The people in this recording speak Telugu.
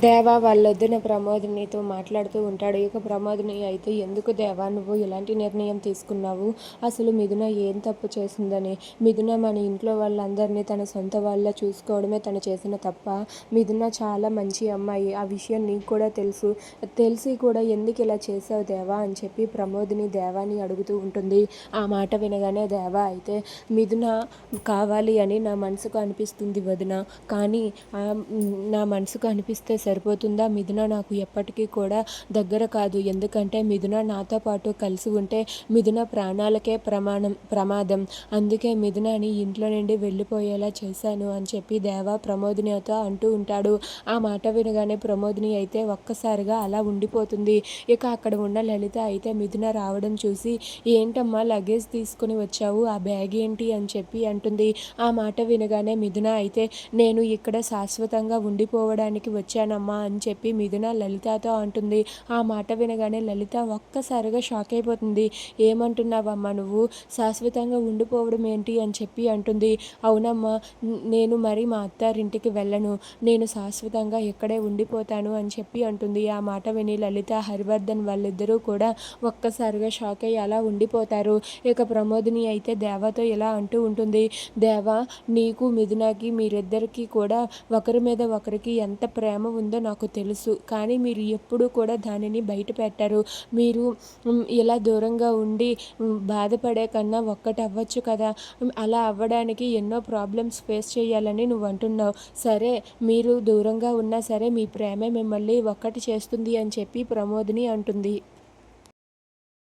దేవా వాళ్ళొద్దున ప్రమోదినితో మాట్లాడుతూ ఉంటాడు. ఇక ప్రమోదిని అయితే ఎందుకు దేవా నువ్వు ఇలాంటి నిర్ణయం తీసుకున్నావు? అసలు మిథున ఏం తప్పు చేసిందని? మిథున మన ఇంట్లో వాళ్ళందరినీ తన సొంత వాళ్ళ చూసుకోవడమే తను చేసిన తప్ప మిథున చాలా మంచి అమ్మాయి. ఆ విషయం నీకు కూడా తెలుసు. తెలిసి కూడా ఎందుకు ఇలా చేసావు దేవా? అని చెప్పి ప్రమోదిని దేవాని అడుగుతూ ఉంటుంది. ఆ మాట వినగానే దేవా అయితే మిథున కావాలి అని నా మనసుకు అనిపిస్తుంది వదిన. కానీ నా మనసుకు అనిపిస్తే సరిపోతుందా? మిథున నాకు ఎప్పటికీ కూడా దగ్గర కాదు. ఎందుకంటే మిథున నాతో పాటు కలిసి ఉంటే మిథున ప్రాణాలకే ప్రమాణం ప్రమాదం. అందుకే మిథునని ఇంట్లో నుండి వెళ్ళిపోయేలా చేశాను అని చెప్పి దేవా ప్రమోదినితో అంటూ ఉంటాడు. ఆ మాట వినగానే ప్రమోదిని అయితే ఒక్కసారిగా అలా ఉండిపోతుంది. ఇక అక్కడ ఉన్న లలిత అయితే మిథున రావడం చూసి ఏంటమ్మా లగేజ్ తీసుకుని వచ్చావు? ఆ బ్యాగ్ ఏంటి? అని చెప్పి అంటుంది. ఆ మాట వినగానే మిథున అయితే నేను ఇక్కడ శాశ్వతంగా ఉండిపోవడానికి వచ్చాను. వచ్చానమ్మా అని చెప్పి మిథున లలితతో అంటుంది. ఆ మాట వినగానే లలిత ఒక్కసారిగా షాక్ అయిపోతుంది. ఏమంటున్నావమ్మా నువ్వు? శాశ్వతంగా ఉండిపోవడం ఏంటి అని చెప్పి అంటుంది. అవునమ్మా నేను మరి మా అత్తారింటికి వెళ్ళను. నేను శాశ్వతంగా ఇక్కడే ఉండిపోతాను అని చెప్పి అంటుంది. ఆ మాట విని లలిత హరివర్ధన్ వాళ్ళిద్దరూ కూడా ఒక్కసారిగా షాక్ అయ్యి అలా ఉండిపోతారు. ఇక ప్రమోదిని అయితే దేవాతో ఇలా అంటూ ఉంటుంది. దేవా నీకు మిథునాకి మీరిద్దరికీ కూడా ఒకరి మీద ఒకరికి ఎంత ప్రేమ ఉందో నాకు తెలుసు. కానీ మీరు ఎప్పుడూ కూడా దానిని బయట పెట్టారు. మీరు ఇలా దూరంగా ఉండి బాధపడే కన్నా ఒక్కటి అవ్వచ్చు కదా. అలా అవ్వడానికి ఎన్నో ప్రాబ్లమ్స్ ఫేస్ చేయాలని నువ్వు అంటున్నావు. సరే మీరు దూరంగా ఉన్నా సరే మీ ప్రేమే మిమ్మల్ని ఒక్కటి చేస్తుంది అని చెప్పి ప్రమోదిని అంటుంది.